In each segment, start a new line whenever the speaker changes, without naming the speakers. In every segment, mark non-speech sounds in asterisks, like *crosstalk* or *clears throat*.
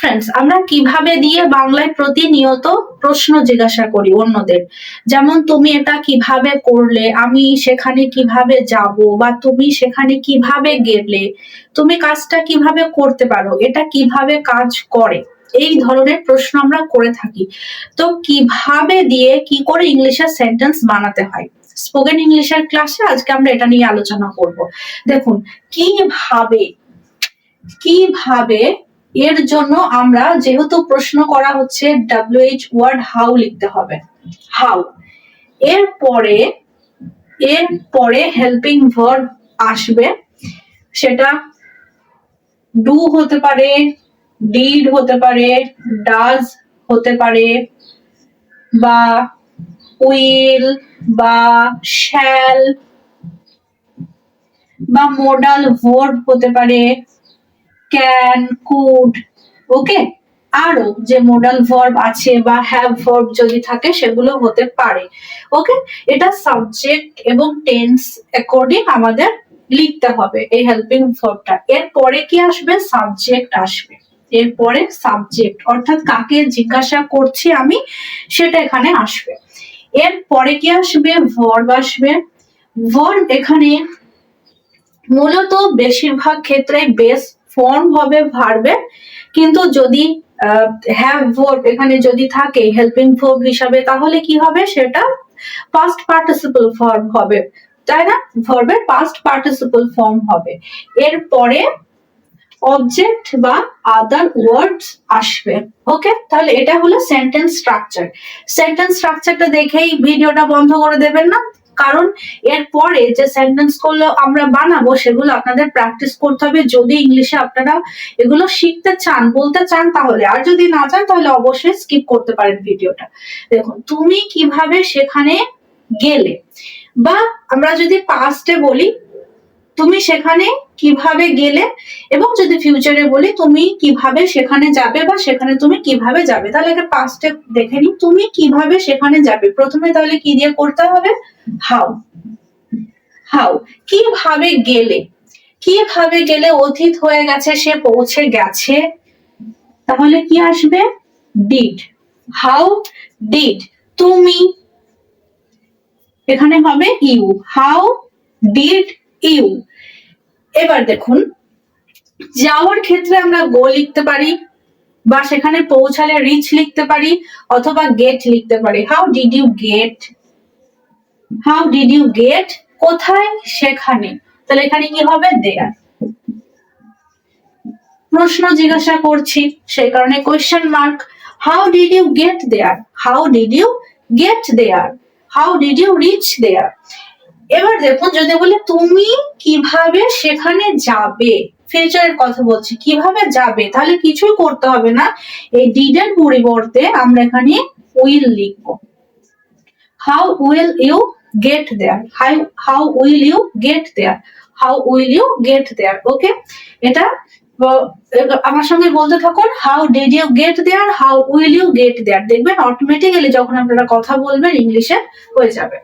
Friends আমরা কীভাবে দিয়ে বাংলায় প্রতিনিয়ত প্রশ্ন জিজ্ঞাসা করি অন্যদের? যেমন, তুমি এটা কীভাবে করলে? আমি সেখানে কীভাবে যাব? বা তুমি সেখানে কীভাবে গেলে? তুমি কাজটা কীভাবে করতে পারো? এটা কীভাবে কাজ করে? এই ধরনের প্রশ্ন আমরা করে থাকি। তো কীভাবে দিয়ে কি করে ইংলিশের সেন্টেন্স বানাতে হয়? স্পোকেন ইংলিশের ক্লাসে আজকে আমরা এটা নিয়ে আলোচনা করব। দেখুন, কীভাবে কীভাবে এর জন্য আমরা যেহেতু প্রশ্ন করা হচ্ছে ডাব্লিউএইচ ওয়ার্ড হাউ লিখতে হবে। হাউ এর পরে এর পরে হেল্পিং ভার্ব আসবে। সেটা ডু হতে পারে ডিড হতে পারে ডাজ হতে পারে, বা উইল বা শ্যাল বা মোডাল ভার্ব হতে পারে ক্যান কুড ওকে আরও যে মোডাল ভার্ব আছে বা হ্যাভ ভার্ব যদি থাকে সেগুলো হতে পারে ওকে এটা সাবজেক্ট এবং টেন্স অ্যাকর্ডিং আমাদের লিখতে হবে এই হেল্পিং ভার্বটা এরপরে কি আসবে? সাবজেক্ট আসবে। এরপরে সাবজেক্ট অর্থাৎ কাকে জিজ্ঞাসা করছি আমি, সেটা এখানে আসবে। এরপরে কি আসবে? ভার্ব আসবে। ভার্ব এখানে মূলত বেশিরভাগ ক্ষেত্রে বেস ফর্ম হবে, ভার্বে। কিন্তু যদি হ্যাভ ভার্ব এখানে যদি থাকে হেল্পিং ভার্ব হিসাবে, তাহলে কি হবে? সেটা পাস্ট পার্টিসিপল ফর্ম হবে। তাই না? ভার্বের পাস্ট পার্টিসিপল ফর্ম হবে। এরপরে অবজেক্ট বা আদার ওয়ার্ডস আসবে। ওকে তাহলে এটা হলো সেন্টেন্স স্ট্রাকচার সেন্টেন্স স্ট্রাকচারটা দেখেই ভিডিওটা বন্ধ করে দেবেন না। কারণ এরপরে যে সেন্টেন্সগুলো আমরা বানাবো, সেগুলো আপনাদের প্র্যাকটিস করতে হবে। যদি ইংলিশে আপনারা এগুলো শিখতে চান, বলতে চান তাহলে। আর যদি না চান, তাহলে অবশ্যই স্কিপ করতে পারেন ভিডিওটা। দেখুন, তুমি কীভাবে সেখানে গেলে? বা আমরা যদি পাস্টে বলি তুমি সেখানে কীভাবে গেলে? এবং যদি ফিউচারে বলি, তুমি কীভাবে সেখানে যাবে বা সেখানে তুমি কীভাবে যাবে? তাহলে একটা পাস্টে দেখে নি তুমি কীভাবে সেখানে যাবে? প্রথমে তাহলে কি দিয়ে করতে হবে? হাউ হাউ কীভাবে গেলে? কীভাবে গেলে অতীত হয়ে গেছে, সে পৌঁছে গেছে? তাহলে কি আসবে? ডিড হাউ ডিড তুমি? এখানে হবে ইউ হাউ ডিড ইউ এবার দেখুন, যাওয়ার ক্ষেত্রে আমরা গো লিখতে পারি, বা সেখানে পৌঁছালে রিচ লিখতে পারি, অথবা গেট লিখতে পারি। How did you get how did you get কোথায়? সেখানে। তাহলে এখানে কি হবে? দেয়ার প্রশ্ন জিজ্ঞাসা করছি, সেই কারণে question mark how did you get there how did you get there how did you reach there এবার দেখুন যদি বলি তুমি কীভাবে সেখানে যাবে? ফিউচারের কথা বলছি, কীভাবে যাবে? তাহলে কিছুই করতে হবে না। এই ডিডের পরিবর্তে আমরা এখানে উইল লিখব। How will you get there hi how will you get there how will you get there okay এটা আমার সঙ্গে বলতে থাকুন how did you get there how will you get there দেখবেন অটোমেটিক্যালি যখন আপনারা কথা বলবেন ইংলিশে হয়ে যাবে।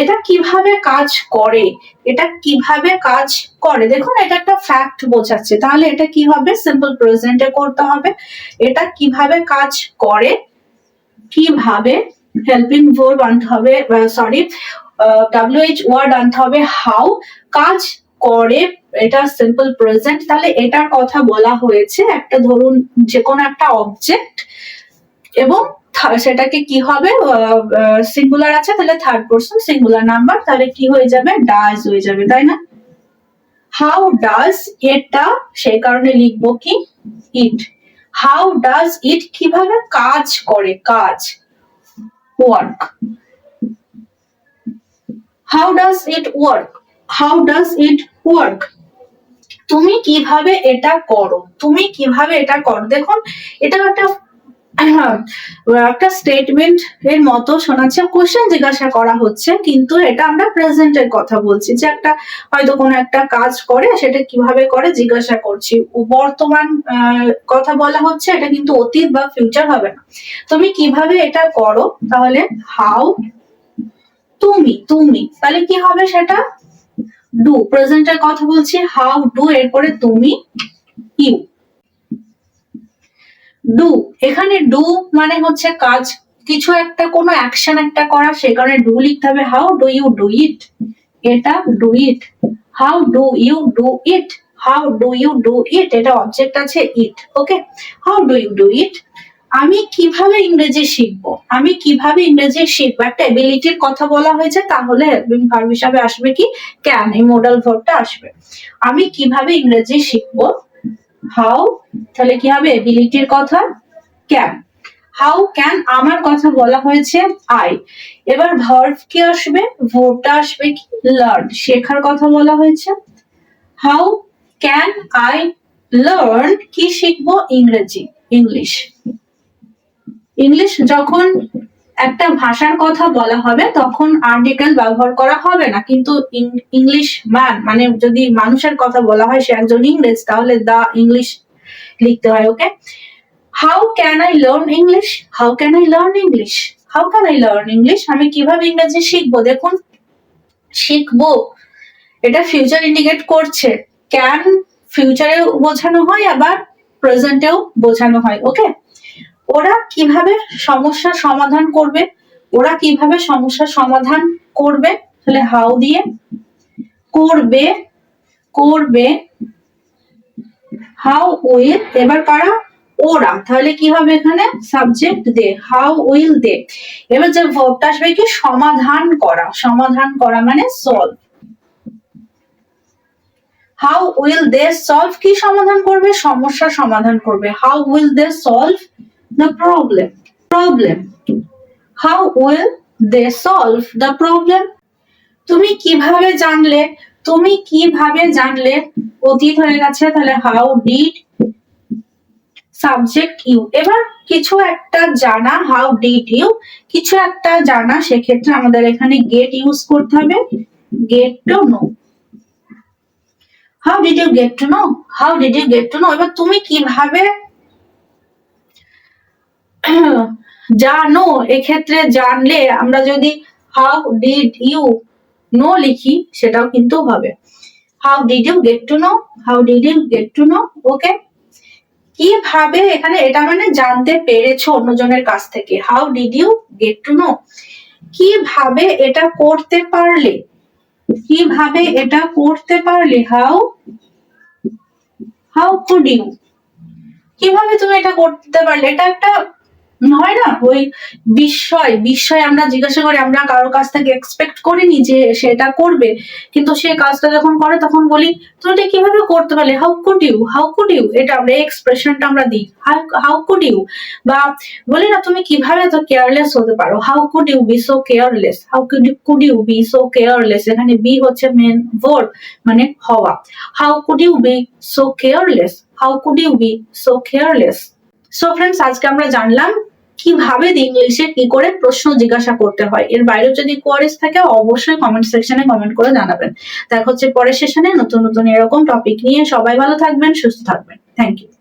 এটা কীভাবে কাজ করে? এটা কীভাবে কাজ করে? দেখুন, এটা একটা ফ্যাক্ট বোঝাচ্ছে। তাহলে এটা কি হবে? সিম্পল প্রেজেন্টে করতে হবে। এটা কীভাবে কাজ করে? কীভাবে? হেল্পিং ভার্ব আনতে হবে সরি ডাব্লিউএইচ ওয়ার্ড আনতে হবে হাউ কাজ করে এটা সিম্পল প্রেজেন্ট তাহলে এটার কথা বলা হয়েছে, একটা ধরুন যে কোনো একটা অবজেক্ট এবং সেটাকে কি হবে? সিঙ্গুলার আছে, তাহলে থার্ড পার্সন সিঙ্গুলার নাম্বার তাহলে কি হয়ে যাবে? ডাজ হয়ে যাবে, তাই না? হাউ ডাজ এটা, সেই কারণে লিখব কি? ইট হাউ ডাজ ইট কীভাবে কাজ করে? কাজ work how does it work how does it work তুমি কীভাবে এটা করো? তুমি কীভাবে এটা করো? দেখুন এটা একটা হ্যাঁ, একটা স্টেটমেন্ট এর মতো শোনাচ্ছে কোশ্চেন জিজ্ঞাসা করা হচ্ছে কিন্তু এটা আমরা প্রেজেন্টের কথা বলছি যে একটা হয়তো কোনো একটা কাজ করে সেটা কীভাবে করে জিজ্ঞাসা করছি। বর্তমান কথা বলা হচ্ছে এটা কিন্তু অতীত বা ফিউচার হবে না। তুমি কীভাবে এটা করো? তাহলে হাউ তুমি তুমি তাহলে কি হবে সেটা? ডু প্রেজেন্টের কথা বলছি হাউ ডু এরপরে তুমি ইউ ডু এখানে ডু মানে হচ্ছে কাজ, কিছু একটা, কোনো অ্যাকশন একটা করা, সে কারণে ডু লিখতে হবে how do you do it এটা do it how do you do it how do you do it এটা অবজেক্ট আছে it okay how do you do it আমি কীভাবে ইংরেজি শিখব? আমি কীভাবে ইংরেজি শিখব? একটা এবিলিটির কথা বলা হয়েছে, তাহলে হেল্পিং ভার্ব হিসাবে আসবে কি? ক্যান এই মোডাল ভার্বটা আসবে। আমি কীভাবে ইংরেজি শিখব? হাউ তাহলে কি হবে? এবিলিটির কথা? ক্যান হাউ ক্যান আমার কথা বলা হয়েছে আই এবার ভার্ব কি আসবে? ভার্বটা আসবে কি? লার্ন শেখার কথা বলা হয়েছে। হাউ ক্যান আই লার্ন কি শিখব? ইংরেজি ইংলিশ ইংলিশ যখন একটা ভাষার কথা বলা হবে, তখন আর্টিকেল ব্যবহার করা হবে না। কিন্তু ইংলিশ ম্যান মানে যদি মানুষের কথা বলা হয়, সে একজন ইংরেজ, তাহলে দা ইংলিশ লিখতে হয় okay how can I learn English how can I learn English how can I learn English আমি কীভাবে ইংরেজি শিখব? দেখুন, শিখব। এটা ফিউচার ইন্ডিকেট করছে। ক্যান ফিউচারে বোঝানো হয়, আবার প্রেজেন্টেও বোঝানো হয় ওকে ওরা কীভাবে সমস্যার সমাধান করবে? ওরা কীভাবে সমস্যার সমাধান করবে? তাহলে হাউ দিয়ে করবে করবে হাউ উইল এবার কারা ওরা। তাহলে কি হবে এখানে? Subject they how will they. এবার যে ভার্বটা আসবে কি? সমাধান করা। সমাধান করা মানে solve how will they solve কি সমাধান করবে? সমস্যার সমাধান করবে। How will they solve the problem. Problem. How will they solve the problem? তুমি কীভাবে জানলে? তুমি কীভাবে জানলে? অতীত হয়ে গেছে, তাহলে হাউ ডিড সাবজেক্ট ইউ এবার কিছু একটা জানা হাউ ডিড ইউ কিছু একটা জানা, সেক্ষেত্রে আমাদের এখানে গেট ইউজ করতে হবে। Get to know how did you get to know how did you get to know এবার তুমি কীভাবে *clears throat* জানো, এক্ষেত্রে জানলে আমরা যদি হাউ ডিড ইউ নো লিখি, সেটাও কিন্তু হবে। How did you get to know how did you get to know okay কীভাবে এখানে, এটা মানে জানতে পেরেছ অন্যজনের কাছ থেকে। How did you get to know কীভাবে এটা করতে পারলে? কীভাবে এটা করতে পারলে? হাউ হাউ কুড ইউ কীভাবে তুমি এটা করতে পারলে? এটা একটা হয় না? ওই বিস্ময় বিস্ময় আমরা জিজ্ঞাসা করি, আমরা কারোর কাছ থেকে এক্সপেক্ট করিনি যে সেটা করবে। কিন্তু সে কাজটা যখন করে, তখন বলি, তুমি এটা কীভাবে করতে পারলে? How could you how could you এটা আমরা এক্সপ্রেশনটা আমরা দিই। হাউ কুড ইউ বা বলি, না, তুমি কীভাবে এত কেয়ারলেস হতে পারো? How could you be so careless how could you could you be so careless এখানে বি হচ্ছে মেন ভার্ব মানে হওয়া। How could you be so careless how could you be so careless so friends আজকে আমরা জানলাম কীভাবে ইংলিশে কি করে প্রশ্ন জিজ্ঞাসা করতে হয়। এর বাইরেও যদি কোয়ারিজ থাকে, অবশ্যই কমেন্ট সেকশনে কমেন্ট করে জানাবেন। দেখা হচ্ছে পরের সেশনে নতুন নতুন এরকম টপিক নিয়ে সবাই ভালো থাকবেন, সুস্থ থাকবেন। Thank you